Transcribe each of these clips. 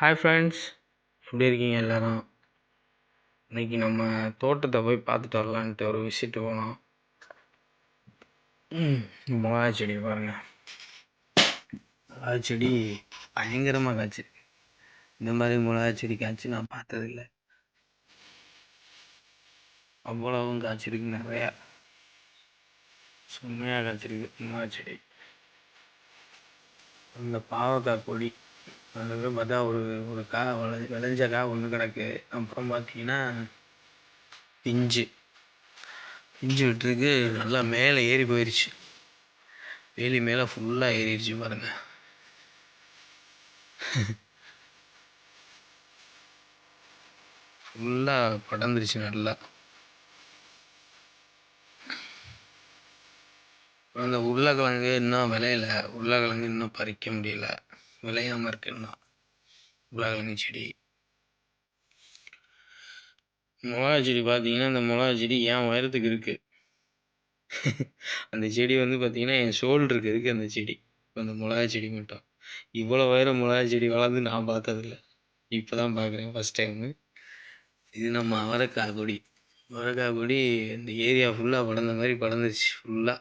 Hi friends எப்படி இருக்கீங்க எல்லோரும்? இன்னைக்கு நம்ம தோட்டத்தை போய் பார்த்துட்டு வரலான்ட்டு ஒரு விசிட் போனோம். மிளகா செடி பாருங்கள் மிளகா செடி பயங்கரமாக காய்ச்சிருக்கு இந்த மாதிரி மிளகா செடி காய்ச்சி நான் பார்த்ததில்ல. அவ்வளவும் காய்ச்சிருக்கு நிறையா. செம்மையாக காய்ச்சிருக்கு மிளகா செடி. அந்த பாவக்காய் கொடி. அதில் பார்த்தா ஒரு ஒரு கா விளை விளைஞ்ச கா ஒன்று கிடக்கு. அப்புறம் பார்த்தீங்கன்னா பிஞ்சு. பிஞ்சு விட்டுருக்கு நல்லா மேலே ஏறி போயிடுச்சு வேலி மேலே ஃபுல்லாக ஏறிடுச்சு பாருங்க. ஃபுல்லாக படர்ந்துருச்சு நல்லா. அந்த உருளைக்கிழங்கு இன்னும் விளையல. உருளைக்கிழங்கு இன்னும் பறிக்க முடியல. விளையாமல் இருக்குன்னா இன்னும் உருளைக்கிழங்கு செடி. மிளகா செடி பார்த்தீங்கன்னா அந்த மிளகா செடி என் உயரத்துக்கு இருக்குது அந்த செடி வந்து பார்த்தீங்கன்னா என் ஷோல்டருக்கு இருக்குது அந்த செடி. அந்த மிளகா செடி மட்டும். இவ்வளோ உயரம் மிளகா செடி வளர்ந்து நான் பார்த்ததில்ல. இப்போ தான் பார்க்குறேன் ஃபஸ்ட் டைமு இது நம்ம அவரைக்காய் கொடி. அவரைக்காய் கொடி இந்த ஏரியா ஃபுல்லாக படர்ந்த மாதிரி படர்ந்துருச்சு ஃபுல்லாக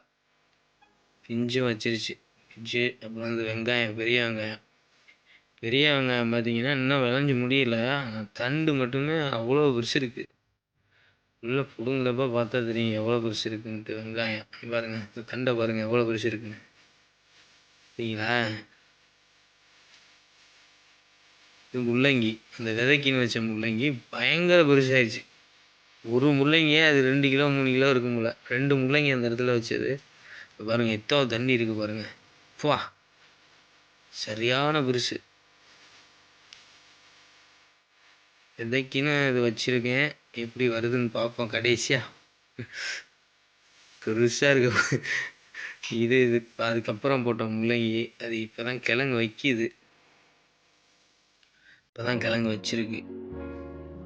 பிஞ்சும் வச்சிருச்சு. பிஞ்சு அப்புறம் வந்து வெங்காயம் பெரிய வெங்காயம். பெரிய வெங்காயம் பார்த்தீங்கன்னா இன்னும் விளைஞ்சி முடியல. தண்டு மட்டுமே அவ்வளோ பெருசு இருக்குது உள்ளே பிடுங்குறப்ப பார்த்தா தெரியும் எவ்வளோ பெருசு இருக்குன்ட்டு வெங்காயம். பாருங்கள் இந்த தண்டை பாருங்கள் எவ்வளோ பெருசு இருக்குன்னு. சரிங்களா? இது முள்ளங்கி. அந்த விதைக்கின்னு வச்ச முள்ளங்கி பயங்கர பெருசாகிடுச்சு ஒரு முள்ளங்கியே அது ரெண்டு கிலோ மூணு கிலோ இருக்கும் ரெண்டு முள்ளங்கி அந்த இடத்துல வச்சது. பாருங்கள் எத்தோ எத்தனை தண்ணி இருக்குது பாருங்கள் பா சரியான பெருசு. விதைக்குன்னு இது வச்சுருக்கேன். எப்படி வருதுன்னு பார்ப்போம் கடைசியாக பெருசாக இருக்க. இது இது அதுக்கப்புறம் போட்ட முள்ளங்கி அது இப்போ தான் கிழங்கு வைக்கிது. இப்போ தான் கிழங்கு வச்சிருக்கு.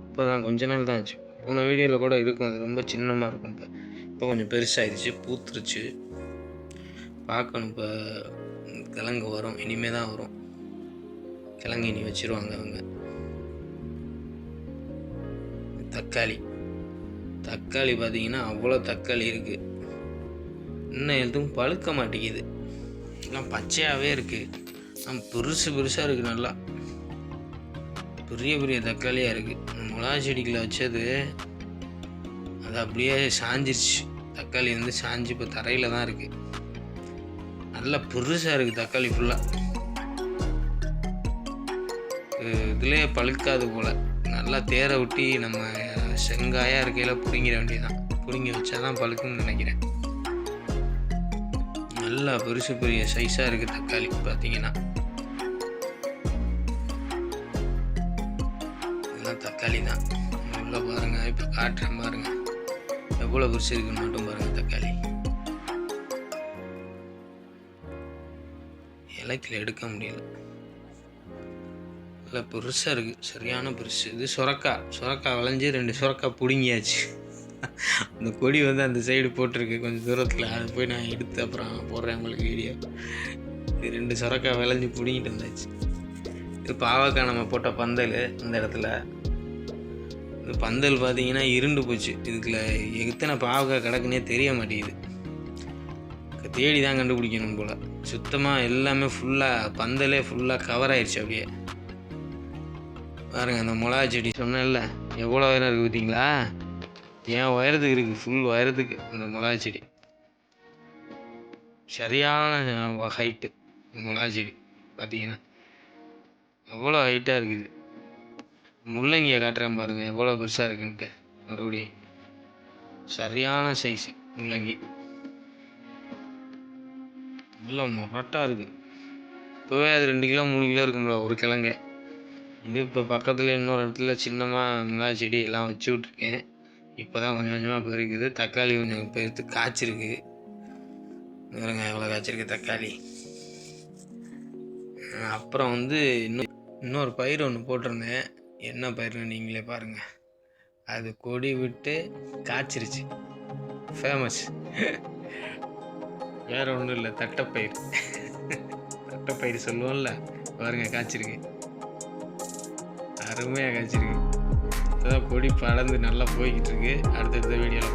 இப்போதான் கொஞ்ச நாள் தான் ஆச்சு. போன வீடியோவில் கூட இருக்கும். அது ரொம்ப சின்னமாக இருக்கும். இப்போ இப்போ கொஞ்சம் பெருசாகிடுச்சு பூத்துருச்சு. பார்க்கணும். இப்போ கிழங்கு வரும். இனிமே தான் வரும். கிழங்கு இனி வச்சிருவாங்க அவங்க. தக்காளி. தக்காளி பார்த்தீங்கன்னா அவ்வளோ தக்காளி இருக்குது இன்னும் எதுவும் பழுக்க மாட்டேங்குது. எல்லாம் பச்சையாகவே இருக்குது ஆனால் பெருசு பெருசாக இருக்குது நல்லா. பெரிய பெரிய தக்காளியாக இருக்குது மிளகா செடிக்குள்ள வச்சது அது அப்படியே சாஞ்சிருச்சு. தக்காளி வந்து சாஞ்சு இப்போ தரையில் தான் இருக்குது நல்லா பெருசாக இருக்குது தக்காளி ஃபுல்லாக இதுலேயே பழுக்காது போல். நல்லா தேரை விட்டி நம்ம செங்காயாக இருக்கையில் பிடுங்கிட வேண்டியதான் பிடுங்கி வச்சா தான் பழுக்குன்னு நினைக்கிறேன். நல்லா பெருசு பெரிய சைஸாக இருக்குது தக்காளி பார்த்தீங்கன்னா இதெல்லாம் தக்காளி தான் உள்ளே பாருங்க இப்போ காட்டுறேன் பாருங்கள் எவ்வளோ பெருசு இருக்குன்னு மட்டும் பாருங்கள் தக்காளி. இலக்கில் எடுக்க முடியல. இல்லை பெருசாக இருக்குது சரியான பெருசு. இது சுரக்காய் சுரக்கா விளைஞ்சி ரெண்டு சுரக்காய் பிடுங்கியாச்சு. அந்த கொடி வந்து அந்த சைடு போட்டிருக்கு. கொஞ்சம் தூரத்தில். அது போய் நான் எடுத்து அப்புறம் போடுறேன் உங்களுக்கு வீடியோ இது ரெண்டு சுரக்காய் விளைஞ்சி பிடுங்கிட்டு வந்தாச்சு. இது பாவக்காய் நம்ம போட்ட பந்தல் இந்த இடத்துல. இந்த பந்தல் பார்த்தீங்கன்னா இருண்டு போச்சு. இதுக்குள்ள எத்தனை பாவக்காய் கிடக்குன்னே தெரிய மாட்டேங்குது. தேடி தான் கண்டுபிடிக்கணும் போல். சுத்தமாக எல்லாமே ஃபுல்லாக பந்தலே ஃபுல்லாக கவர் ஆயிடுச்சு அப்படியே. பாருங்க அந்த மிளகா செடி சொன்னேன்ல எவ்வளோ உயரம் இருக்குது பார்த்தீங்களா? என் உயரத்துக்கு இருக்குது ஃபுல் உயரத்துக்கு அந்த மிளகா செடி. சரியான ஹைட்டு மிளகா செடி பார்த்தீங்கன்னா. எவ்வளோ ஹைட்டாக இருக்குது? முள்ளங்கியை காட்டுறேன் பாருங்கள் எவ்வளோ பெருசாக இருக்குன்ட்டு மறுபடியும். சரியான சைஸ் முள்ளங்கி. இவ்வளோ மொரட்டாக இருக்குது இப்போவே அது ரெண்டு கிலோ மூணு கிலோ இருக்குங்களா ஒரு கிழங்கு. இது இப்போ பக்கத்தில் இன்னொரு இடத்துல சின்னமாக நல்லா செடியெல்லாம் வச்சு விட்ருக்கேன் இப்போ தான் கொஞ்சம் கொஞ்சமாக பெருக்குது தக்காளி கொஞ்சம் பெருத்து காய்ச்சிருக்கு. பாருங்க எவ்வளோ காய்ச்சிருக்கு தக்காளி. அப்புறம் வந்து இன்னும் இன்னொரு பயிர் ஒன்று போட்டிருந்தேன். என்ன பயிர்னு நீங்களே பாருங்கள் அது கொடி விட்டு காய்ச்சிருச்சு. ஃபேமஸ் வேறு ஒன்றும் இல்லை தட்டைப்பயிர். தட்டைப்பயிர் சொல்லுவோம்ல. பாருங்க காய்ச்சிருக்கு. அருமையாக காய்ச்சிருக்கு. இப்போதான் கொடி படர்ந்து நல்லா போய்கிட்டு இருக்கு. அடுத்தடுத்த வீடியோவில்